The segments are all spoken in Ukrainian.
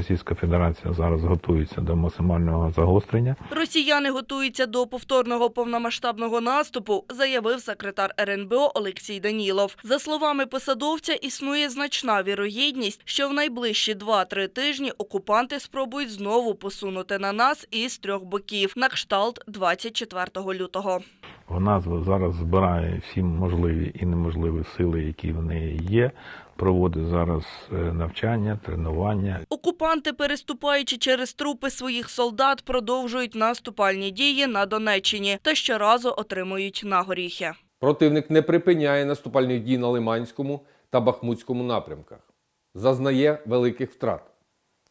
Російська Федерація зараз готується до максимального загострення. Росіяни готуються до повторного повномасштабного наступу, заявив секретар РНБО Олексій Данілов. За словами посадовця, існує значна вірогідність, що в найближчі 2-3 тижні окупанти спробують знову посунути на нас із трьох боків на кшталт 24 лютого. Вона зараз збирає всі можливі і неможливі сили, які в неї є. Проводить зараз е, навчання, тренування. Окупанти, переступаючи через трупи своїх солдат, продовжують наступальні дії на Донеччині та щоразу отримують на горіхи. Противник не припиняє наступальних дій на Лиманському та Бахмутському напрямках, зазнає великих втрат,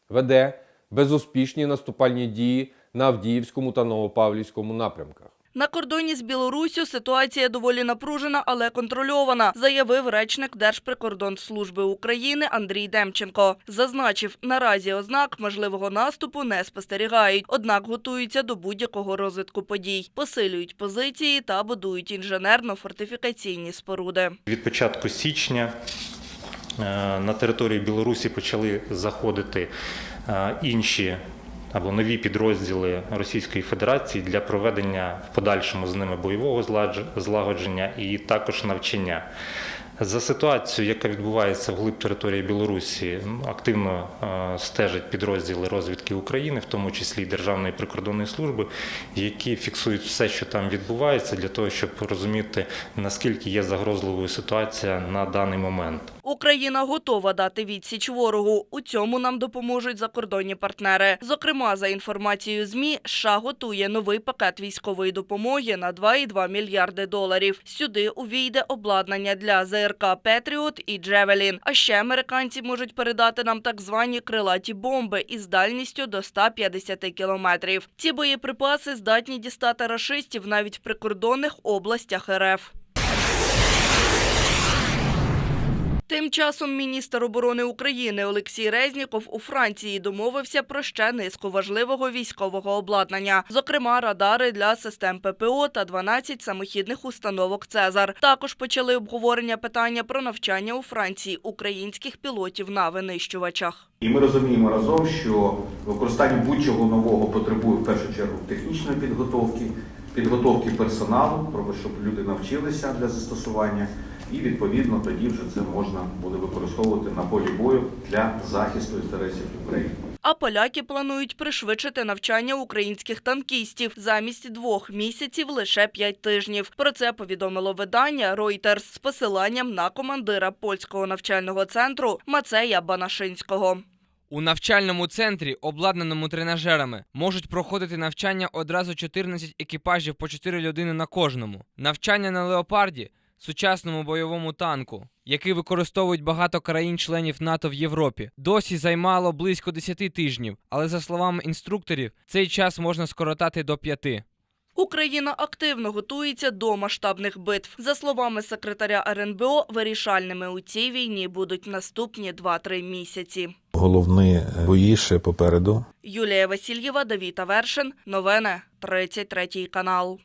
веде безуспішні наступальні дії на Авдіївському та Новопавлівському напрямках. На кордоні з Білоруссю ситуація доволі напружена, але контрольована, заявив речник Держприкордонслужби України Андрій Демченко. Зазначив, наразі ознак можливого наступу не спостерігають, однак готуються до будь-якого розвитку подій, посилюють позиції та будують інженерно-фортифікаційні споруди. Від початку січня е, на територію Білорусі почали заходити е, інші або нові підрозділи Російської Федерації для проведення в подальшому з ними бойового злагодження і також навчання. За ситуацією, яка відбувається вглиб території Білорусі, активно е, стежать підрозділи розвідки України, в тому числі Державної прикордонної служби, які фіксують все, що там відбувається, для того, щоб розуміти, наскільки є загрозливою ситуація на даний момент. Україна готова дати відсіч ворогу. У цьому нам допоможуть закордонні партнери. Зокрема, за інформацією ЗМІ, США готує новий пакет військової допомоги на 2,2 мільярди доларів. Сюди увійде обладнання для ЗРК Петріот і Джевелін. А ще американці можуть передати нам так звані крилаті бомби із дальністю до 150 кілометрів. Ці боєприпаси здатні дістати рашистів навіть в прикордонних областях РФ. Тим часом міністр оборони України Олексій Резніков у Франції домовився про ще низку важливого військового обладнання, зокрема радари для систем ППО та 12 самохідних установок Цезар. Також почали обговорення питання про навчання у Франції українських пілотів на винищувачах. І ми розуміємо разом, що використання будь-чого нового потребує в першу чергу технічної підготовки, підготовки персоналу, щоб люди навчилися для застосування, і відповідно тоді вже це можна буде використовувати на полі бою для захисту інтересів України. А поляки планують пришвидшити навчання українських танкістів замість двох місяців лише п'ять тижнів. Про це повідомило видання Reuters з посиланням на командира польського навчального центру Мацея Банашинського. У навчальному центрі, обладнаному тренажерами, можуть проходити навчання одразу 14 екіпажів по 4 людини на кожному. Навчання на леопарді сучасному бойовому танку, який використовують багато країн-членів НАТО в Європі, досі займало близько 10 тижнів, але за словами інструкторів, цей час можна скоротати до 5. Україна активно готується до масштабних битв. За словами секретаря РНБО, вирішальними у цій війні будуть наступні 2-3 місяці. Головні бої ще попереду. Юлія Васильєва, Давід Авершин. Новини 33 канал.